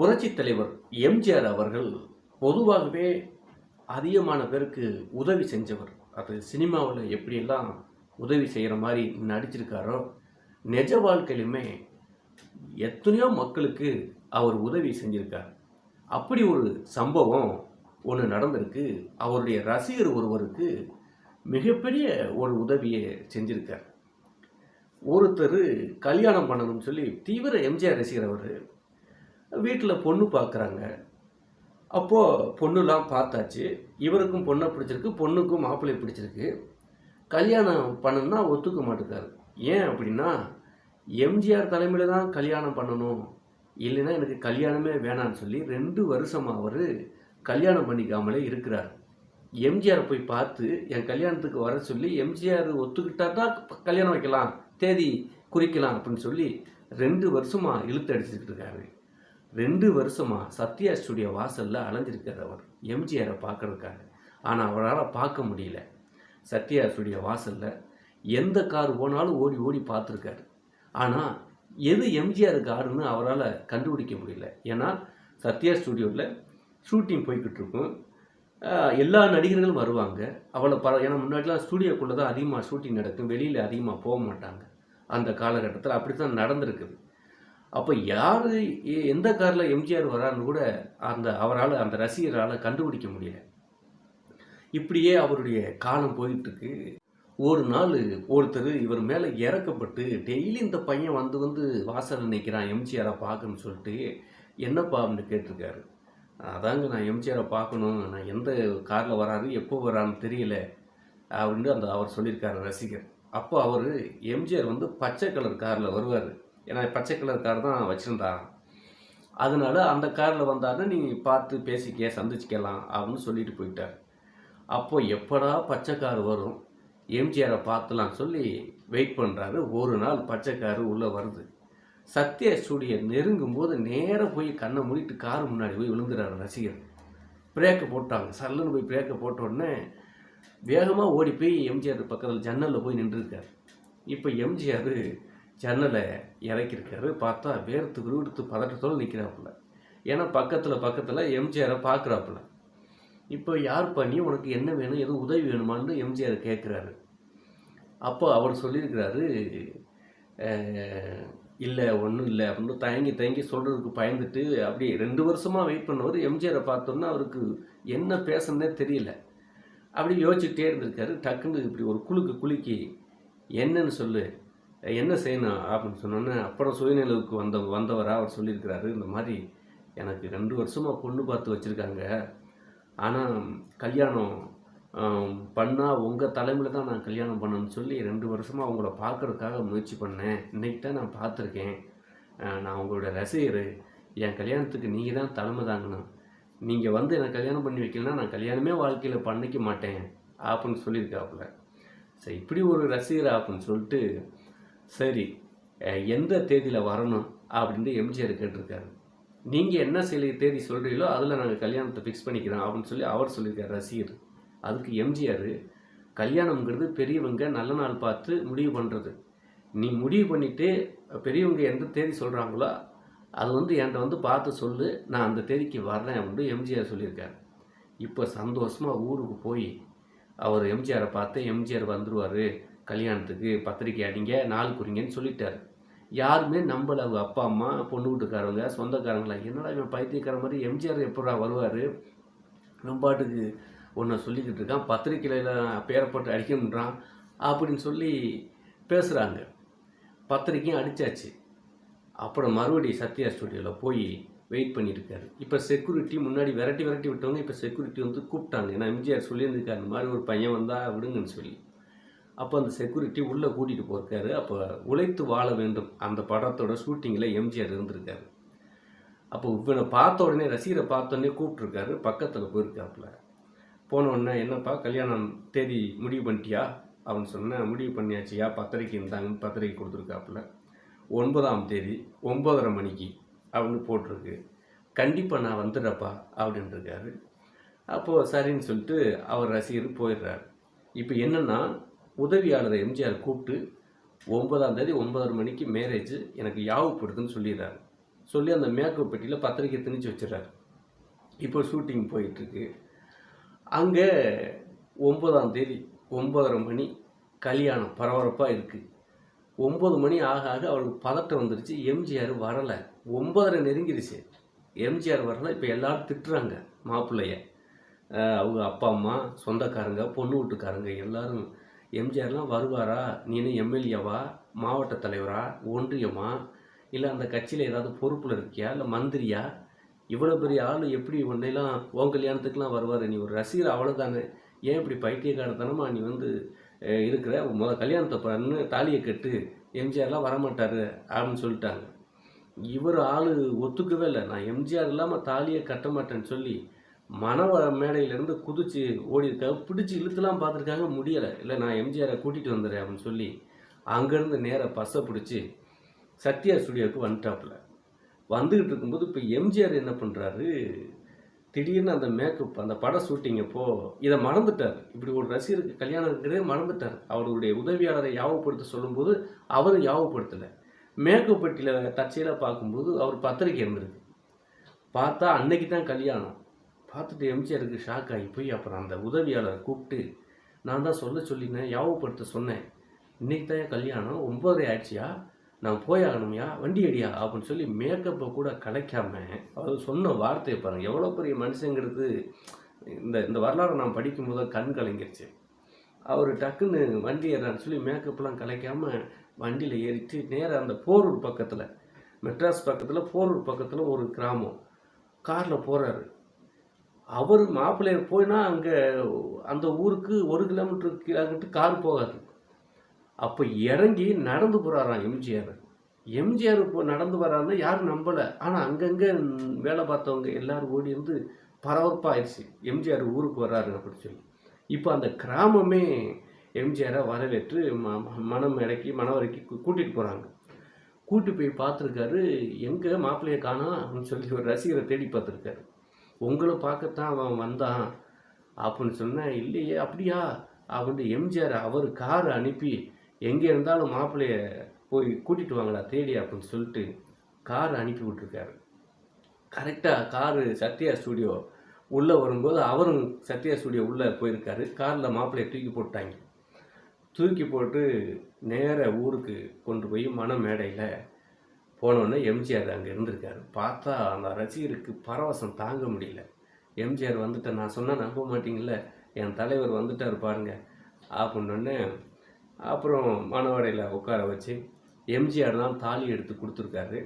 புரட்சித் தலைவர் எம்ஜிஆர் அவர்கள் பொதுவாகவே அதிகமான பேருக்கு உதவி செஞ்சவர். அது சினிமாவில் எப்படியெல்லாம் உதவி செய்கிற மாதிரி நடிச்சிருக்காரோ நிஜ வாழ்க்கையிலுமே எத்தனையோ மக்களுக்கு அவர் உதவி செஞ்சிருக்கார். அப்படி ஒரு சம்பவம் ஒன்று நடந்திருக்கு. அவருடைய ரசிகர் ஒருவருக்கு மிகப்பெரிய ஒரு உதவியை செஞ்சுருக்கார். ஒருத்தர் கல்யாணம் பண்ணணும்னு சொல்லி தீவிர எம்ஜிஆர் ரசிகர் அவர் வீட்டில் பொண்ணு பார்க்குறாங்க அப்போது பொண்ணுலாம் பார்த்தாச்சு. இவருக்கும் பொண்ணை பிடிச்சிருக்கு பொண்ணுக்கும் மாப்பிள்ளை பிடிச்சிருக்கு. கல்யாணம் பண்ணணும்னா ஒத்துக்க மாட்டேக்காரு. ஏன் அப்படின்னா எம்ஜிஆர் தலைமையில் தான் கல்யாணம் பண்ணணும். இல்லைன்னா எனக்கு கல்யாணமே வேணான்னு சொல்லி ரெண்டு வருஷமாக அவர் கல்யாணம் பண்ணிக்காமலே இருக்கிறார். எம்ஜிஆர் போய் பார்த்து என் கல்யாணத்துக்கு வர சொல்லி எம்ஜிஆர் ஒத்துக்கிட்டா தான் கல்யாணம் வைக்கலாம். தேதி குறிக்கலாம். அப்படின்னு சொல்லி ரெண்டு வருஷமாக இழுத்து அடிச்சுட்டு இருக்காரு. ரெண்டு வருஷமாக சத்யா ஸ்டுடியோ வாசலில் அலைஞ்சிருக்கார் அவர் எம்ஜிஆரை பார்க்குறதுக்காக. ஆனால் அவரால் பார்க்க முடியல. சத்யா ஸ்டுடியோ வாசலில் எந்த கார் போனாலும் ஓடி ஓடி பார்த்துருக்காரு. ஆனால் எது எம்ஜிஆர் காருன்னு அவரால் கண்டுபிடிக்க முடியல. ஏன்னா சத்யா ஸ்டுடியோவில் ஷூட்டிங் போய்கிட்டு இருக்கும் எல்லா நடிகர்களும் வருவாங்க. அவளை பர ஏன்னா முன்னாடிலாம் ஸ்டூடியோக்குள்ளே தான் அதிகமாக ஷூட்டிங் நடக்கும். வெளியில் அதிகமாக போக மாட்டாங்க. அந்த காலகட்டத்தில் அப்படி தான் நடந்திருக்குது. அப்போ யார் எந்த காரில் எம்ஜிஆர் வரான்னு கூட அந்த அவரால் அந்த ரசிகரால் கண்டுபிடிக்க முடியல. இப்படியே அவருடைய காலம் போயிட்டுருக்கு. ஒரு நாள் ஒருத்தர் இவர் மேலே இறக்கப்பட்டு டெய்லி இந்த பையன் வந்து வந்து வாசலில் நிற்கிறான் எம்ஜிஆரை பார்க்கணும்னு சொல்லிட்டு என்னப்பா அப்படின்னு கேட்டிருக்காரு. அதாங்க நான் எம்ஜிஆரை பார்க்கணும் நான் எந்த காரில் வராரு எப்போ வரான்னு தெரியல அப்படின்னு அந்த அவர் சொல்லியிருக்காரு ரசிகர். அப்போ அவர் எம்ஜிஆர் வந்து பச்சை கலர் காரில் வருவார். ஏன்னா பச்சை கலர் கார் தான் வச்சுருந்தான் அதனால அந்த காரில் வந்தாருன்னா நீ பார்த்து பேசிக்க சந்திச்சுக்கலாம் அப்படின்னு சொல்லிட்டு போயிட்டார். அப்போது எப்படா பச்சை கார் வரும்? எம்ஜிஆரை பார்த்துலாம் சொல்லி வெயிட் பண்ணுறாரு ஒரு நாள் பச்சை கார் உள்ளே வருது. சத்யா ஸ்டூடியோ நெருங்கும் போது நேராக போய் கண்ணை மூடிட்டு கார் முன்னாடி போய் விழுந்துறாரு ரசிகர். பிரேக்கை போட்டாங்க. சல்லுன்னு போய் பிரேக்கை போட்ட உடனே வேகமாக ஓடி போய் எம்ஜிஆர் பக்கத்தில் ஜன்னலில் போய் நின்றுருக்கார். இப்போ எம்ஜிஆர் ஜன்னலை இறக்கியிருக்காரு. பார்த்தா வேர்த்து விருடுத்து பதட்டத்தோடு நிற்கிறாப்புல ஏன்னா பக்கத்தில் பக்கத்தில் எம்ஜிஆரை பார்க்குறாப்புல இப்போ யார் பண்ணி உனக்கு என்ன வேணும் எதுவும் உதவி வேணுமான்னு எம்ஜிஆர் கேட்குறாரு அப்போ அவர் சொல்லியிருக்கிறாரு இல்லை ஒன்றும் இல்லை அப்படின்னு தயங்கி தயங்கி சொல்கிறதுக்கு பயந்துட்டு அப்படி ரெண்டு வருஷமாக வெயிட் பண்ணவர் எம்ஜிஆரை பார்த்தோன்னா அவருக்கு என்ன பேசணுன்னே தெரியல. அப்படி யோசிச்சுட்டே இருந்திருக்காரு. டக்குன்னு இப்படி ஒரு குலுக்கு குலுக்கி என்னன்னு சொல்லு என்ன செய்யணும் அப்படின்னு சொன்னோன்னே அப்புறம் சுயநிலவுக்கு வந்த வந்தவராக அவர் சொல்லியிருக்கிறாரு. இந்த மாதிரி எனக்கு ரெண்டு வருஷமாக பொண்ணு பார்த்து வச்சுருக்காங்க. ஆனால் கல்யாணம் பண்ணால் உங்கள் தலைமையில் தான் நான் கல்யாணம் பண்ணணும்னு சொல்லி ரெண்டு வருஷமாக உங்களை பார்க்கறதுக்காக முயற்சி பண்ணேன். இன்றைக்கி தான் நான் பார்த்துருக்கேன். நான் உங்களோட ரசிகர். என் கல்யாணத்துக்கு நீங்கள் தான் தலைமை தாங்கணும். நீங்கள் வந்து எனக்கு கல்யாணம் பண்ணி வைக்கலன்னா நான் கல்யாணமே வாழ்க்கையில் பண்ணிக்க மாட்டேன். அப்படின்னு சொல்லியிருக்காப்புல. சரி இப்படி ஒரு ரசிகர் அப்படின்னு சொல்லிட்டு சரி எந்த தேதியில் வரணும் அப்படின்ட்டு எம்ஜிஆர் கேட்டிருக்காரு. நீங்கள் என்ன சில தேதி சொல்கிறீங்களோ அதில் நாங்கள் கல்யாணத்தை ஃபிக்ஸ் பண்ணிக்கிறோம் அப்படின்னு சொல்லி அவர் சொல்லியிருக்காரு ரசிகர். அதுக்கு எம்ஜிஆர் கல்யாணம்ங்கிறது பெரியவங்க நல்ல நாள் பார்த்து முடிவு பண்ணுறது நீ முடிவு பண்ணிவிட்டு பெரியவங்க எந்த தேதி சொல்கிறாங்களோ அது வந்து என்கிட்ட வந்து பார்த்து சொல்லு நான் அந்த தேதிக்கு வர்றேன் அப்படின்னு எம்ஜிஆர் சொல்லியிருக்காரு. இப்போ சந்தோஷமாக ஊருக்கு போய் அவர் எம்ஜிஆரை பார்த்து எம்ஜிஆர் வந்துடுவார் கல்யாணத்துக்கு பத்திரிக்கை அடிங்க நாள் குறிங்கன்னு சொல்லிட்டார். யாருமே நம்பல அவங்க அப்பா அம்மா பொண்ணு வீட்டுக்காரவங்க சொந்தக்காரங்களா என்னடா இவன் பைத்தியக்கார மாதிரி எம்ஜிஆர் எப்படா வருவார்? நம்ம பாட்டுக்கு ஒன்றை சொல்லிக்கிட்டு இருக்கான் பத்திரிக்கையில் பேரை போட்டு அடிக்கணுன்றான் அப்படின்னு சொல்லி பேசுகிறாங்க பத்திரிக்கையும் அடித்தாச்சு அப்புறம் மறுபடியும் சத்யா ஸ்டுடியோவில் போய் வெயிட் பண்ணியிருக்காரு இப்போ செக்யூரிட்டி முன்னாடி விரட்டி விரட்டி விட்டவங்க இப்போ செக்யூரிட்டி வந்து கூப்பிட்டாங்க. ஏன்னா எம்ஜிஆர் சொல்லியிருந்திருக்காரு இந்த மாதிரி ஒரு பையன் வந்தால் விடுங்கன்னு சொல்லி. அப்போ அந்த செக்யூரிட்டி உள்ளே கூட்டிகிட்டு போயிருக்காரு. அப்போ உழைத்து வாழ வேண்டும் அந்த படத்தோட ஷூட்டிங்கில் எம்ஜிஆர் இருந்திருக்காரு. அப்போ இவனை பார்த்த உடனே ரசிகரை பார்த்தோடனே கூப்பிட்ருக்காரு பக்கத்தில் போயிருக்காப்புல. போன உடனே என்னப்பா கல்யாணம் தேதி முடிவு பண்ணிட்டியா? அப்படின்னு சொன்னேன். முடிவு பண்ணியாச்சியா பத்திரிக்கை இருந்தாங்கன்னு பத்திரிக்கை கொடுத்துருக்காப்புல. ஒன்பதாம் தேதி ஒம்பதரை மணிக்கு அப்படின்னு போட்டிருக்கு. கண்டிப்பாக நான் வந்துடுறப்பா அப்படின்ட்டுருக்காரு. அப்போது சரின்னு சொல்லிட்டு அவர் ரசிகர் போயிடுறாரு. இப்போ என்னென்னா உதவியாளரை எம்ஜிஆர் கூப்பிட்டு ஒன்பதாம் தேதி ஒன்பதரை மணிக்கு மேரேஜ் எனக்கு யாவப்படுதுன்னு சொல்லிடுறாரு. சொல்லி அந்த மேக்கப் பெட்டியில் பத்திரிக்கை திணிச்சு வச்சிடறாரு. இப்போ ஷூட்டிங் போயிட்டுருக்கு. அங்கே ஒன்பதாம் தேதி ஒன்பதரை மணி கல்யாணம் பரபரப்பாக இருக்குது ஒம்பது மணி ஆக ஆக அவளுக்கு பதட்டம் வந்துருச்சு. எம்ஜிஆர் வரலை. ஒன்பதரை நெருங்கிடுச்சு எம்ஜிஆர் வரல. இப்போ எல்லோரும் திட்டுறாங்க. மாப்பிள்ளைய. அவங்க அப்பா அம்மா சொந்தக்காரங்க பொண்ணு வீட்டுக்காரங்க எல்லோரும் எம்ஜிஆர்லாம் வருவாரா? நீனு எம்எல்ஏவா? மாவட்ட தலைவரா? ஒன்றியமா? இல்லை அந்த கட்சியில் ஏதாவது பொறுப்பில் இருக்கியா? இல்லை மந்திரியா? இவ்வளோ பெரிய ஆள் எப்படி உன்னையெல்லாம் உன் கல்யாணத்துக்குலாம் வருவார்? நீ ஒரு ரசிகர் அவ்வளோதானே ஏன் இப்படி பைத்தியக்காரத்தனமா நீ வந்து இருக்கிற? முத கல்யாணத்தை பண்ணு தாலியை கட்டு. எம்ஜிஆர்லாம் வரமாட்டார் அப்படின்னு சொல்லிட்டாங்க. இவர் ஆள் ஒத்துக்கவே இல்லை. நான் எம்ஜிஆர் இல்லாமல் தாலியை கட்ட மாட்டேன்னு சொல்லி மணவ மேடையிலேருந்து குதிச்சு ஓடியிருக்காங்க பிடிச்சி இழுத்துலாம் பார்த்துருக்காங்க. முடியலை. இல்லை நான் எம்ஜிஆரை கூட்டிகிட்டு வந்துடுறேன் அப்படின்னு சொல்லி அங்கேருந்து நேராக பஸ்ஸை பிடிச்சி சத்யா ஸ்டுடியோவுக்கு வந்துட்டாப்புல. வந்துக்கிட்டு இருக்கும்போது இப்போ எம்ஜிஆர் என்ன பண்ணுறாரு? திடீர்னு அந்த மேக்கப் அந்த பட ஷூட்டிங் அப்போ இதை மறந்துட்டார். இப்படி ஒரு ரசிகருக்கு கல்யாணம் இருக்கிறதே மறந்துட்டார். அவருடைய உதவியாளரை யாவப்படுத்த சொல்லும்போது அவரும் யாவப்படுத்தலை. மேக்கப் பட்டியில் தற்செயலாக பார்க்கும்போது அவர் பத்திரிக்கை இருந்திருக்கு. பார்த்தா அன்னைக்கு தான் கல்யாணம். பார்த்துட்டு எம்ஜிஆருக்கு ஷாக் ஆகி போய் அப்புறம் அந்த உதவியாளரை கூப்பிட்டு நான் தான் சொல்ல சொல்லினேன் யாவப்படுத்த சொன்னேன். இன்றைக்கி தான் கல்யாணம் ஒம்பதரை ஆயிடுச்சியா? நான் போயாகணும்யா வண்டி அடியா? அப்படின்னு சொல்லி மேக்கப்பை கூட கலைக்காம அவர் சொன்ன வார்த்தையை பாருங்கள் எவ்வளோ பெரிய மனுஷங்கிறது. இந்த இந்த வரலாறை நான் படிக்கும் போது கண் கலங்கிருச்சு. அவர் டக்குன்னு வண்டி ஏறான்னு சொல்லி மேக்கப்லாம் கலைக்காம வண்டியில் ஏறிட்டு நேராக அந்த போரூர் பக்கத்தில் மெட்ராஸ் பக்கத்தில் போரூர் பக்கத்தில் ஒரு கிராமம். காரில் போகிறாரு அவர் மாப்பிள்ளையர் போயினா அங்கே அந்த ஊருக்கு ஒரு கிலோமீட்டர் கிலோமீட்டர் கார் போகாது. அப்போ இறங்கி நடந்து போகிறாராம் எம்ஜிஆர். எம்ஜிஆர் இப்போ நடந்து வராருன்னு யாரும் நம்பலை. ஆனால் அங்கங்கே வேலை பார்த்தவங்க எல்லோரும் ஓடி இருந்து பரபரப்பாகிடுச்சு எம்ஜிஆர் ஊருக்கு வர்றாரு அப்படின்னு சொல்லி. இப்போ அந்த கிராமமே எம்ஜிஆரை வரவேற்று ம மனம் இறக்கி மனவரைக்கு கூட்டிகிட்டு போகிறாங்க கூட்டி போய் பார்த்துருக்காரு எங்கே மாப்பிள்ளையை காணோம் அப்படின்னு சொல்லி ஒரு ரசிகரை தேடி பார்த்துருக்காரு. உங்களை பார்க்கத்தான் அவன் வந்தான். அப்படின்னு சொன்னேன் இல்லையே அப்படியா? அப்படின்ட்டு எம்ஜிஆர் அவர் கார் அனுப்பி எங்கே இருந்தாலும் மாப்பிள்ளைய போய் கூட்டிகிட்டு வாங்களா தேடி அப்படின்னு சொல்லிட்டு கார் அனுப்பி விட்டுருக்காரு. கரெக்டாக காரு சத்யா ஸ்டுடியோ உள்ளே வரும்போது அவரும் சத்யா ஸ்டுடியோ உள்ளே போயிருக்காரு. காரில் மாப்பிள்ளையை தூக்கி போட்டாங்க. தூக்கி போட்டு நேர ஊருக்கு கொண்டு போய் மன மேடையில் போனோடனே எம்ஜிஆர் அங்கே இருந்திருக்காரு. பார்த்தா அந்த ரசிகருக்கு பரவசம் தாங்க முடியல. எம்ஜிஆர் வந்துட்ட நான் சொன்னால் நம்ப மாட்டிங்கள என் தலைவர் வந்துட்டார் பாருங்க. அப்படின்னோடனே அப்புறம் மணவாடையில் உட்கார வச்சு எம்ஜிஆர் தான் தாலி எடுத்து கொடுத்துருக்காரு.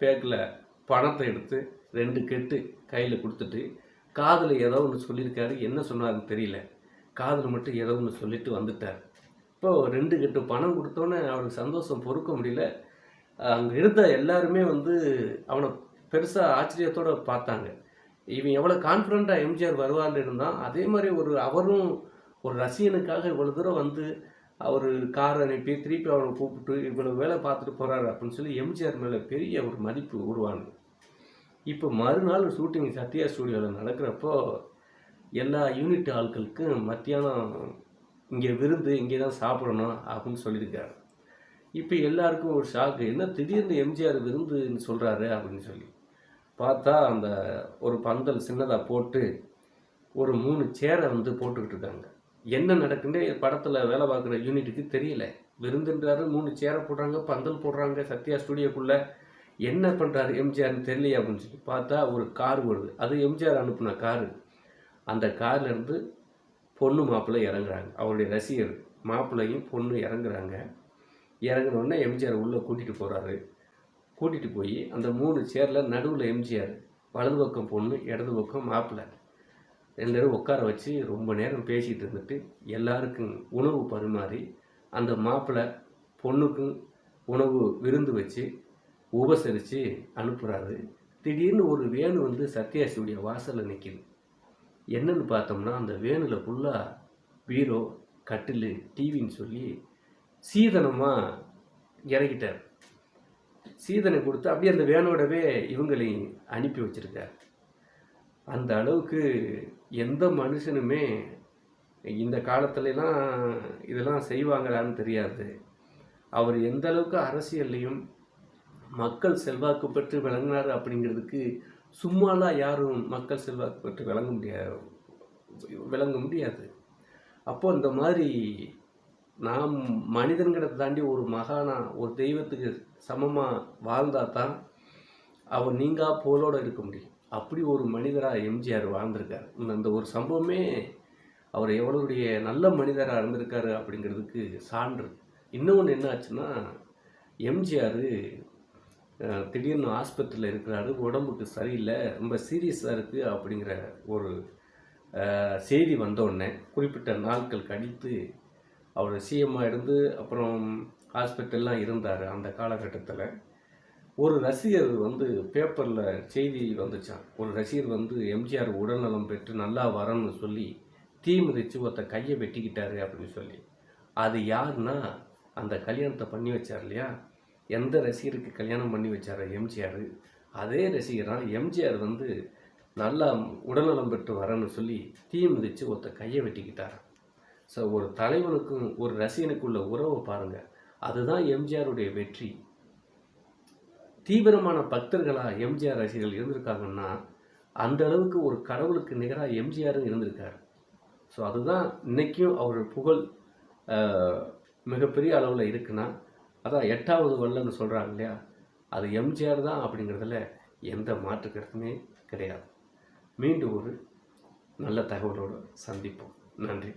பேக்கில் பணத்தை எடுத்து ரெண்டு கெட்டு கையில் கொடுத்துட்டு காதில் ஏதோ ஒன்று சொல்லியிருக்காரு என்ன சொன்னார்ன்னு தெரியல. காதில் மட்டும் ஏதோ ஒன்று சொல்லிட்டு வந்துட்டார். இப்போது ரெண்டு கெட்டு பணம் கொடுத்தோன்னே அவருக்கு சந்தோஷம் பொறுக்க முடியல. அங்கே இருந்த எல்லாருமே வந்து அவனை பெருசாக ஆச்சரியத்தோட பார்த்தாங்க. இவன் எவ்வளோ கான்ஃபிடண்ட்டாக எம்ஜிஆர் வருவார்னு இருந்தான் அதே மாதிரி ஒரு அவரும் ஒரு ரசிகனுக்காக இவ்வளோ தூரம் வந்து அவர் கார் அனுப்பி திருப்பி அவனை கூப்பிட்டு இவ்வளோ வேலை பார்த்துட்டு போகிறாரு அப்படின்னு சொல்லி எம்ஜிஆர் மேலே பெரிய ஒரு மதிப்பு உருவானது. இப்போ மறுநாள் ஷூட்டிங் சத்யா ஸ்டூடியோவில் நடக்கிறப்போ எல்லா யூனிட் ஆட்களுக்கும் மத்தியானம் இங்கே விருந்து இங்கே தான் சாப்பிடணும் அப்படின்னு சொல்லியிருக்காரு. இப்போ எல்லாருக்கும் ஒரு ஷாக்கு என்ன திடீர்னு எம்ஜிஆர் விருந்துன்னு சொல்கிறாரு அப்படின்னு சொல்லி. பார்த்தா அந்த ஒரு பந்தல் சின்னதாக போட்டு ஒரு மூணு சேரை வந்து போட்டுக்கிட்டு இருக்காங்க. என்ன நடக்குன்னு படத்தில் வேலை பார்க்குற யூனிட்டுக்கு தெரியல. விருந்துன்றாரு மூணு சேரை போடுறாங்க பந்தல் போடுறாங்க சத்யா ஸ்டுடியோக்குள்ளே என்ன பண்ணுறாரு எம்ஜிஆர்னு தெரியலையே அப்படின்னு சொல்லி பார்த்தா ஒரு கார் வருது அது எம்ஜிஆர் அனுப்புன காரு அந்த கார்லேருந்து பொண்ணு மாப்பிள்ளை இறங்குறாங்க. அவருடைய ரசிகர் மாப்பிள்ளையும் பொண்ணு இறங்குறாங்க. இறங்கினோடனே எம்ஜிஆர் உள்ளே கூட்டிகிட்டு போகிறாரு. கூட்டிகிட்டு போய் அந்த மூணு சேரில் நடுவில் எம்ஜிஆர் வலது பக்கம் பொண்ணு இடது பக்கம் மாப்பிள்ளை ரெண்டு பேரும் உட்கார வச்சு ரொம்ப நேரம் பேசிகிட்டு இருந்துட்டு எல்லாருக்கும் உணவு பரிமாறி அந்த மாப்பிள்ளை பொண்ணுக்கும் உணவு விருந்து வச்சு உபசரித்து அனுப்புகிறாரு திடீர்னு ஒரு வேணு வந்து சத்யாசியுடைய வாசலில் நிற்கிது. என்னென்னு பார்த்தோம்னா அந்த வேனில் ஃபுல்லாக பீரோ கட்டில் டிவின்னு சொல்லி சீதனமாக இறங்கிட்டார். சீதனை கொடுத்து அப்படியே அந்த வேனோடவே இவங்களையும் அனுப்பி வச்சிருக்கார். அந்த அளவுக்கு எந்த மனுஷனுமே இந்த காலத்துலலாம் இதெல்லாம் செய்வாங்களான்னு தெரியாது. அவர் எந்த அளவுக்கு அரசியல்லையும் மக்கள் செல்வாக்கு பெற்று விளங்கினார் அப்படிங்கிறதுக்கு சும்மாலாம் யாரும் மக்கள் செல்வாக்கு பெற்று விளங்க முடியாது விளங்க முடியாது. அப்போ இந்த மாதிரி நாம் மனிதன்கிறத தாண்டி ஒரு மகானா ஒரு தெய்வத்துக்கு சமமாக வாழ்ந்தால் தான் அவர் நீங்கா போலோட இருக்க முடியும். அப்படி ஒரு மனிதராக எம்ஜிஆர் வாழ்ந்திருக்கார். இந்த- இந்த ஒரு சம்பவமே அவர் எவ்வளவுடைய நல்ல மனிதராக இருந்திருக்காரு அப்படிங்கிறதுக்கு சான்று. இன்னொன்று என்ன ஆச்சுன்னா எம்ஜிஆர் திடீர்னு ஆஸ்பத்திரியில் இருக்கிறாரு உடம்புக்கு சரியில்லை ரொம்ப சீரியஸாக இருக்குது அப்படிங்கிற ஒரு செய்தி வந்தோடனே குறிப்பிட்ட நாட்கள் கழித்து அவர் சிஎம்மாக இருந்து அப்புறம் ஹாஸ்பிட்டல்லாம் இருந்தார் அந்த காலகட்டத்தில். ஒரு ரசிகர் வந்து பேப்பரில் செய்தி வந்துச்சான் ஒரு ரசிகர் வந்து எம்ஜிஆர் உடல்நலம் பெற்று நல்லா வரணும்னு சொல்லி தீ மிதிச்சு ஒருத்த கையை வெட்டிக்கிட்டாரு அப்படின்னு சொல்லி. அது யாருன்னா அந்த கல்யாணத்தை பண்ணி வச்சார் இல்லையா? எந்த ரசிகருக்கு கல்யாணம் பண்ணி வச்சார் எம்ஜிஆர் அதே ரசிகரான் எம்ஜிஆர் வந்து நல்லா உடல்நலம் பெற்று வரணும்னு சொல்லி தீ மிதிச்சு ஒருத்த கையை வெட்டிக்கிட்டார் ஸோ ஒரு தலைவனுக்கும் ஒரு ரசிகனுக்குள்ள உறவை பாருங்க. அதுதான் எம்ஜிஆருடைய வெற்றி. தீவிரமான பக்தர்களாக எம்ஜிஆர் ரசிகர்கள் இருந்திருக்காங்கன்னா அந்த அளவுக்கு ஒரு கடவுளுக்கு நிகராக எம்ஜிஆரும் இருந்திருக்காரு. ஸோ அதுதான் இன்றைக்கும் அவர் புகழ் மிகப்பெரிய அளவில் இருக்குன்னா அதான் எட்டாவது வல்லன்னு சொல்கிறாங்க இல்லையா? அது எம்ஜிஆர் தான் அப்படிங்கிறதுல எந்த மாற்று கருத்துமே கிடையாது. மீண்டும் ஒரு நல்ல தகவலோடு சந்திப்போம். நன்றி.